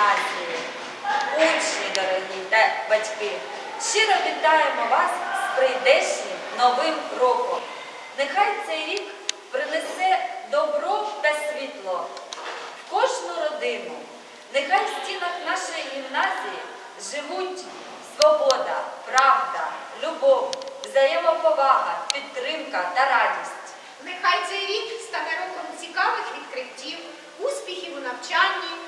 гімназії, учні дорогі та батьки. Щиро вітаємо вас з прийдешнім новим роком. Нехай цей рік принесе добро та світло в кожну родину. Нехай в стінах нашої гімназії живуть свобода, правда, любов, взаємоповага, підтримка та радість. Нехай цей рік стане роком цікавих відкриттів, успіхів у навчанні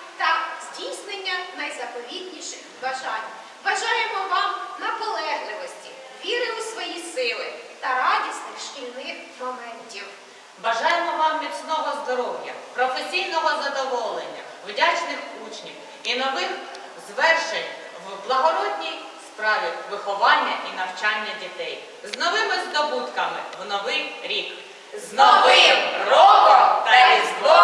найзаповітніших бажань. Бажаємо вам наполегливості, віри у свої сили та радісних шкільних моментів. Бажаємо вам міцного здоров'я, професійного задоволення, вдячних учнів і нових звершень в благородній справі виховання і навчання дітей з новими здобутками в новий рік. З Новим роком та Різдвом!